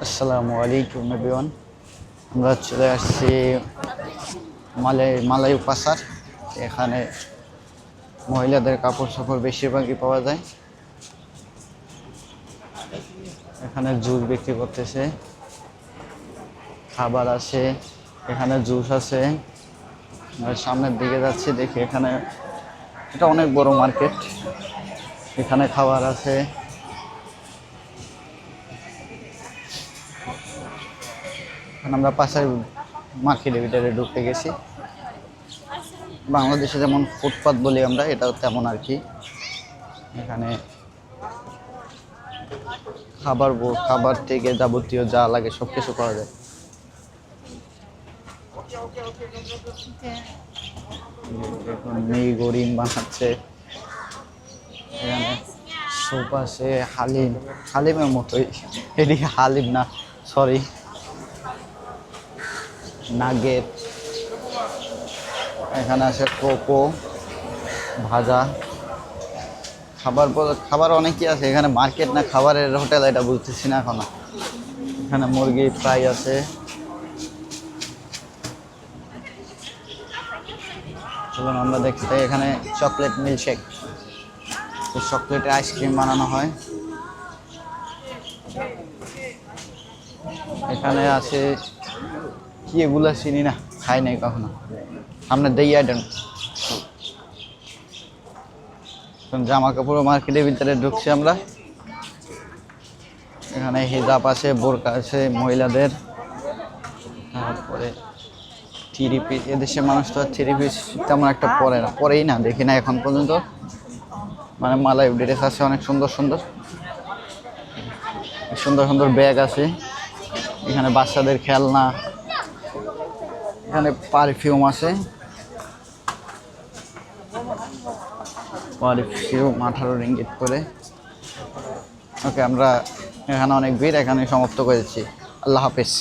আসসালামু আলাইকুম, এভরিওয়ান। আমরা চলে আসছি মালাই মালাই পাসার এখানে মহিলাদের কাপড় সাপড় বেশিরভাগই পাওয়া যায়। এখানে জুস বিক্রি করতেছে। খাবার আছে, এখানে জুস আছে। সামনের দিকে যাচ্ছি, দেখি এখানে, এটা অনেক বড় মার্কেট। এখানে খাবার আছে। আমরা পাশের মার্কেটের ভিতরে ঢুকতে গেছি। বাংলাদেশে যেমন ফুটপাত বলি আমরা, এটাও তেমন আর কি। এখানে খাবার খাবার থেকে যাবতীয় যা লাগে সব কিছু করা যায় গরিম বানাচ্ছে। এখানে স্যুপ হালিম, হালিমের মতোই। এদিকে হালিম না সরি নাগেট, এখানে আছে কোকো, ভাজা। খাবার খাবার অনেকই আছে, এখানে মার্কেট না খাবারের হোটেল এটা বুঝতেছি না এখনও। এখানে মুরগি ফ্রাই আছে। চলুন আমরা দেখতে পাই এখানে চকলেট মিল্কশেক। চকলেটে আইসক্রিম বানানো হয়। এখানে আছে কি এগুলা চিনি না, খাই নাই কখনো। সামনে দেই আইটেম জামা কাপড় মার্কেটের ভিতরে ঢুকছি আমরা। এখানে হিজাব আছে, বোরকা আছে, মহিলাদের। তারপরে থ্রি পিস এদেশে মানুষ তো থ্রি পিস তেমন একটা পরে না, পরেই না, দেখি না এখন পর্যন্ত। মানে মালাই ড্রেস আছে, অনেক সুন্দর সুন্দর। সুন্দর সুন্দর ব্যাগ আছে। এখানে বাচ্চাদের খেলনা এখানে পারফিউম আছে। পারফিউম আঠারো রিঙ্গিত করে। ওকে আমরা এখানে অনেক ভিড় এখানে সমাপ্ত করেছি। আল্লাহ হাফিজ।